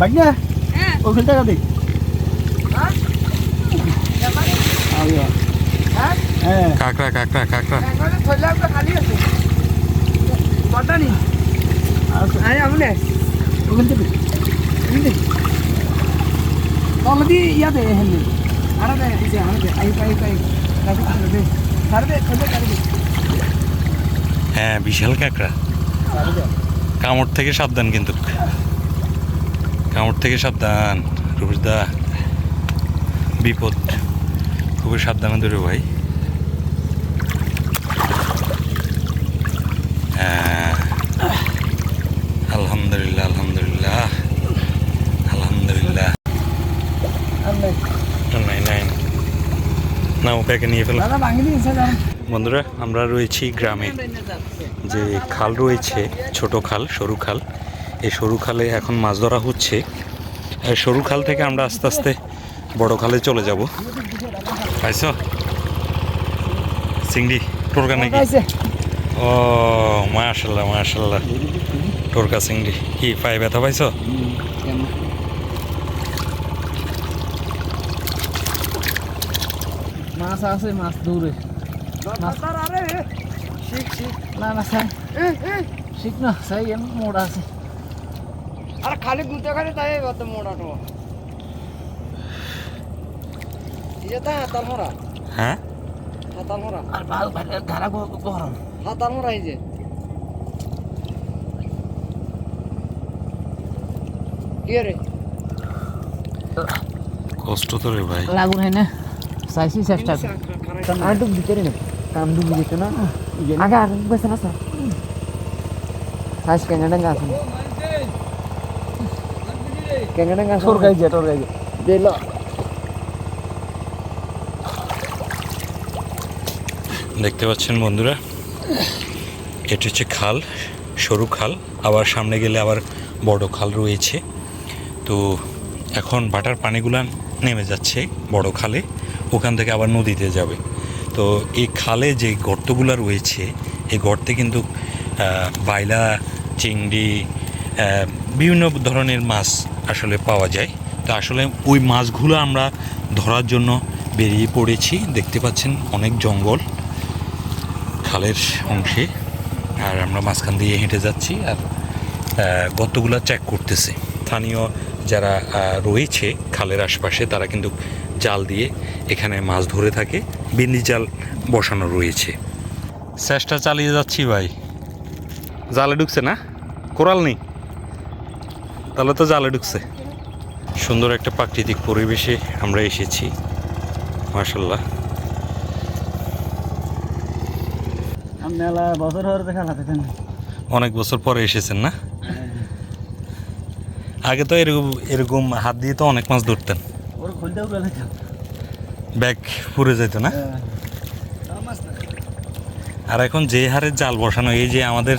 বাগনা হ্যাঁ ওখান টাকা দে আইয়া হ্যাঁ কাঁকড়া কাঁকড়া কাঁকড়া খালি আছে বড়টা নি আছে আরে আমনে ওখান থেকে অলরেডি ইয়াতে হেলে আরে দে ইসে আরে দে আই পাই পাই দে থইলা দে হ্যাঁ বিশাল কাঁকড়া কামড় থেকে সাবধান কিন্তু কামড় থেকে সাবধান রুবুসদা বিপদ খুবই সাবধানে ধরে ভাই। হ্যাঁ। আলহামদুলিল্লাহ আলহামদুলিল্লাহ আলহামদুলিল্লাহ। নাই নাই। না ওকে নিয়ে ফেলো। বন্ধুরা আমরা রয়েছি গ্রামে। যে খাল রয়েছে ছোট খাল সরু খাল। এই সরু খালে এখন মাছ ধরা হচ্ছে। এই সরু খাল থেকে আমরা আস্তে আস্তে বড় খালে চলে যাব। পাইছ? চিংড়ি টোরকা নাকি? ও মাশাল্লাহ মাশাল্লাহ। টোরকা চিংড়ি। কি পায়ে ব্যথা পাইছ? মাছ আছে মাছ শিখ না না এ শিখ না সাই এম মোড় আছে। আরে খালি গুতে খালি তাই কত মোড়াটো ইয়েটা হাতাল মরা হ্যাঁ? হাতাল মরা আর ভালো ভালো ধারা গরম। হাতাল মরা এই যে। কি রে? কষ্ট তো রে ভাই। লাগুন হয় না। চাইছি চেষ্টা আর ডুব ভিতরে না। কাম ডুব দিতে না। আগে আগে বসে না স্যার। সাইজ কেঙ্গা ডাঙ্গা আছে কেঙ্গা ডাঙ্গা তোর গাই যা তোর গাই যা দিল দেখতে পাচ্ছেন বন্ধুরা এটা হচ্ছে খাল সরু খাল। আবার সামনে গেলে আবার বড় খাল রয়েছে। তো এখন বাটার পানিগুলা নেমে যাচ্ছে বড় খালে ওখান থেকে আবার নদীতে যাবে। তো এই খালে যে গর্তগুলো রয়েছে এই গর্তে কিন্তু বাইলা চিংড়ি বিভিন্ন ধরনের মাছ আসলে পাওয়া যায়। তো আসলে ওই মাছগুলো আমরা ধরার জন্য বেরিয়ে পড়েছি। দেখতে পাচ্ছেন অনেক জঙ্গল খালের অংশে। আর আমরা মাঝখান দিয়ে হেঁটে যাচ্ছি আর আহ, গর্তগুলো চেক করতেছে। স্থানীয় যারা রয়েছে খালের আশপাশে তারা কিন্তু জাল দিয়ে এখানে মাছ ধরে থাকে। বিন্দি জাল বসানো রয়েছে। চেষ্টা চালিয়ে যাচ্ছি ভাই। জালে ঢুকছে না? কোরাল নেই? তাহলে তো জালে ঢুকছে। সুন্দর একটা প্রাকৃতিক পরিবেশে আমরা এসেছি। মার্শাল্লাহ অনেক বছর পরে এসেছেন না? আগে তো এরকম এরকম হাত দিয়ে তো অনেক মাছ ধরতেন। ব্যাগ পুড়ে যেত না? আর এখন যে হারে জাল বসানো এই যে আমাদের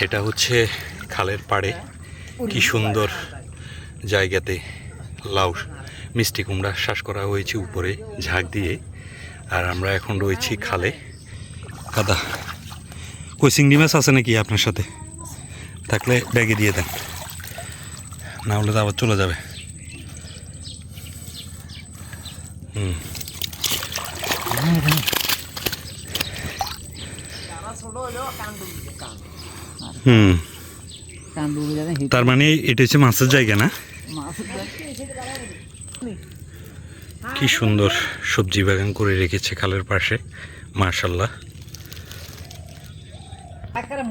এটা হচ্ছে খালের পাড়ে। কি সুন্দর জায়গাতে লাউ মিষ্টি কুমড়া শ্বাস করা হয়েছে উপরে ঝাঁক দিয়ে। আর আমরা এখন রয়েছি খালে। কাদা। কই চিংড়ি মাছ আছে নাকি আপনার সাথে? থাকলে ব্যাগে দিয়ে দেন। না হলে তো আবার চলে যাবে। হুম। হুম। তার মানে এটা হচ্ছে মাছের জায়গা না? কি সুন্দর সবজি বাগান করে রেখেছে খালের পাশে মার্শাল্লাহ আকারে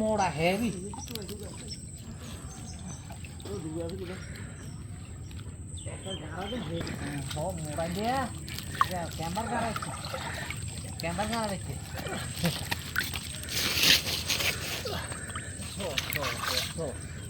মোড়া